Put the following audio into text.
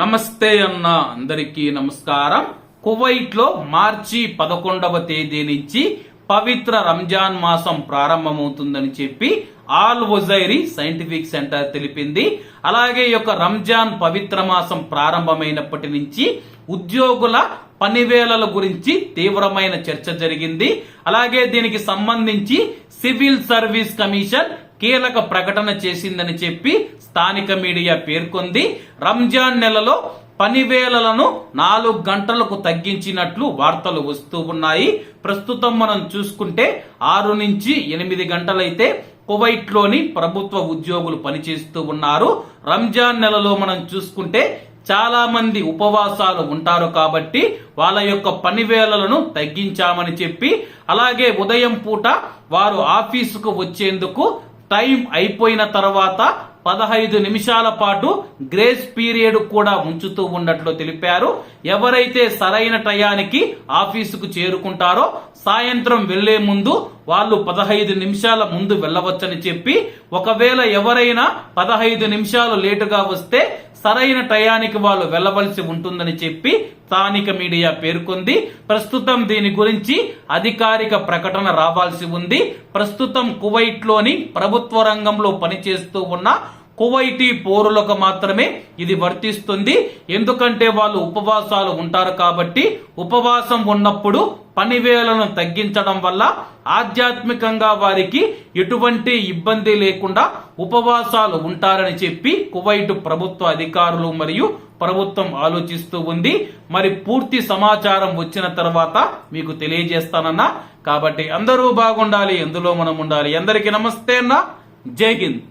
నమస్తే అన్న అందరికీ నమస్కారం. కువైట్లో మార్చి పదకొండవ తేదీ నుంచి పవిత్ర రంజాన్ మాసం ప్రారంభమవుతుందని చెప్పి ఆల్ ఒజైరీ సైంటిఫిక్ సెంటర్ తెలిపింది. అలాగే యొక్క రంజాన్ పవిత్ర మాసం ప్రారంభమైనప్పటి నుంచి ఉద్యోగుల పనివేళల గురించి తీవ్రమైన చర్చ జరిగింది. అలాగే దీనికి సంబంధించి సివిల్ సర్వీస్ కమిషన్ కీలక ప్రకటన చేసిందని చెప్పి స్థానిక మీడియా పేర్కొంది. రంజాన్ నెలలో పనివేళలను నాలుగు గంటలకు తగ్గించినట్లు వార్తలు వస్తూ ఉన్నాయి. ప్రస్తుతం మనం చూసుకుంటే ఆరు నుంచి ఎనిమిది గంటలైతే కువైట్లోని ప్రభుత్వ ఉద్యోగులు పనిచేస్తూ ఉన్నారు. రంజాన్ నెలలో మనం చూసుకుంటే చాలా మంది ఉపవాసాలు ఉంటారు కాబట్టి వాళ్ళ యొక్క పని వేళలను తగ్గించామని చెప్పి అలాగే ఉదయం పూట వారు ఆఫీసుకు వచ్చేందుకు టైం అయిపోయిన తర్వాత పదహైదు నిమిషాల పాటు గ్రేస్ పీరియడ్ కూడా ఉంచుతూ ఉన్నట్లు తెలిపారు. ఎవరైతే సరైన టయానికి ఆఫీసుకు చేరుకుంటారో సాయంత్రం వెళ్ళే ముందు వాళ్ళు పదహైదు నిమిషాల ముందు వెళ్ళవచ్చని చెప్పి ఒకవేళ ఎవరైనా పదహైదు నిమిషాలు లేటుగా వస్తే సరైన టయానికి వాళ్ళు వెళ్ళవలసి ఉంటుందని చెప్పి స్థానిక మీడియా పేర్కొంది. ప్రస్తుతం దీని గురించి అధికారిక ప్రకటన రావాల్సి ఉంది. ప్రస్తుతం కువైట్లోని ప్రభుత్వ రంగంలో పనిచేస్తూ ఉన్న కువైటీ పౌరులకు మాత్రమే ఇది వర్తిస్తుంది. ఎందుకంటే వాళ్ళు ఉపవాసాలు ఉంటారు కాబట్టి ఉపవాసం ఉన్నప్పుడు పనివేలను తగ్గించడం వల్ల ఆధ్యాత్మికంగా వారికి ఎటువంటి ఇబ్బంది లేకుండా ఉపవాసాలు ఉంటారని చెప్పి కువైట్ ప్రభుత్వ అధికారులు మరియు ప్రభుత్వం ఆలోచిస్తూ ఉంది. మరి పూర్తి సమాచారం వచ్చిన తర్వాత మీకు తెలియజేస్తానన్నా. కాబట్టి అందరూ బాగుండాలి ఎందులో మనం ఉండాలి. అందరికీ నమస్తే అన్న. జై హింద్.